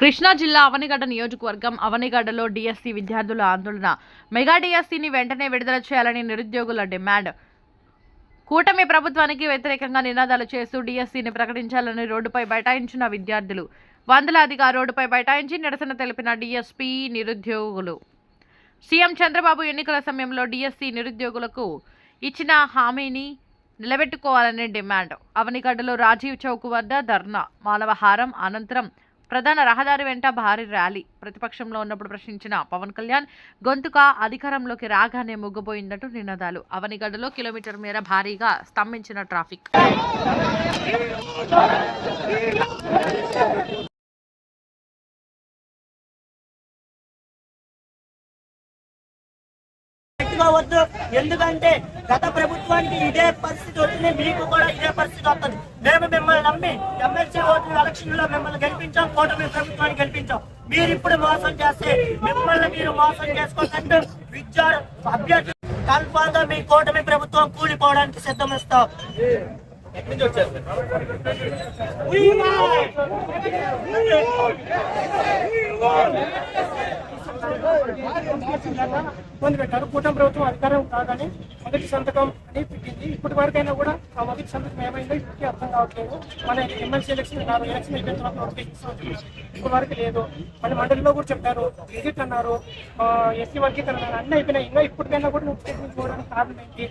కృష్ణా జిల్లా అవనిగడ్డ నియోజకవర్గం అవనిగడ్డలో డిఎస్సి విద్యార్థుల ఆందోళన. మెగా డిఎస్సిని వెంటనే విడుదల చేయాలని నిరుద్యోగుల డిమాండ్. కూటమి ప్రభుత్వానికి వ్యతిరేకంగా నినాదాలు చేస్తూ డిఎస్సిని ప్రకటించాలని రోడ్డుపై బైఠాయించిన విద్యార్థులు. వందలాదిగా రోడ్డుపై బైఠాయించి నిరసన తెలిపిన డిఎస్పీ నిరుద్యోగులు. సీఎం చంద్రబాబు ఎన్నికల సమయంలో డిఎస్సి నిరుద్యోగులకు ఇచ్చిన హామీని నిలబెట్టుకోవాలని డిమాండ్. అవనిగడ్డలో రాజీవ్ చౌక్ వద్ద ధర్నా మానవహారం అనంతరం ప్రధాన రహదారి వెంట భారీ ర్యాలీ. ప్రతిపక్షంలో ఉన్నప్పుడు ప్రశ్నించిన పవన్ కళ్యాణ్ గొంతుక అధికారంలోకి రాగానే ముగ్గుపోయిందంటూ నినాదాలు. అవనిగడ్డలో కిలోమీటర్ మేర భారీగా స్తంభించిన ట్రాఫిక్. తీసుకోవద్దు ఎందుకంటే గత ప్రభుత్వానికి ఇదే పరిస్థితి వచ్చింది. మీకు కూడా ఇదే పరిస్థితి వస్తుంది. మేము మిమ్మల్ని నమ్మి ఎమ్మెల్సీ ఓటు ఎలక్షన్లో మిమ్మల్ని గెలిపించాం. కూటమి ప్రభుత్వాన్ని గెలిపించాం. మీరు ఇప్పుడు మోసం చేస్తే మిమ్మల్ని మీరు మోసం చేసుకోకంటే విద్యా అభ్యర్థి కల్పాలతో మీ కూటమి ప్రభుత్వం కూలిపోవడానికి సిద్ధమిస్తాం. ఇబ్బంది పెట్టారు కూటమి ప్రభుత్వం అధికారం కాగానే మొదటి సంతకం అని పెట్టింది ఇప్పటి వరకైనా కూడా ఆ మొదటి సంతకం ఏమైందో ఇప్పటికీ అర్థం కావట్లేదు మన ఎమ్మెల్సీ ఎలక్షన్ కాదు ఎలక్షన్ అయిపోయిన తర్వాత నోటిఫికేషన్ ఇప్పటి వరకు లేదు మళ్ళీ మండలిలో కూడా చెప్పారు విజిట్ అన్నారు ఎస్సీ వర్గీకరణ అన్నీ అయిపోయినాయి ఇంకా ఇప్పటికైనా కూడా నోటిఫికేషన్ చూడడానికి కారణం ఏంటి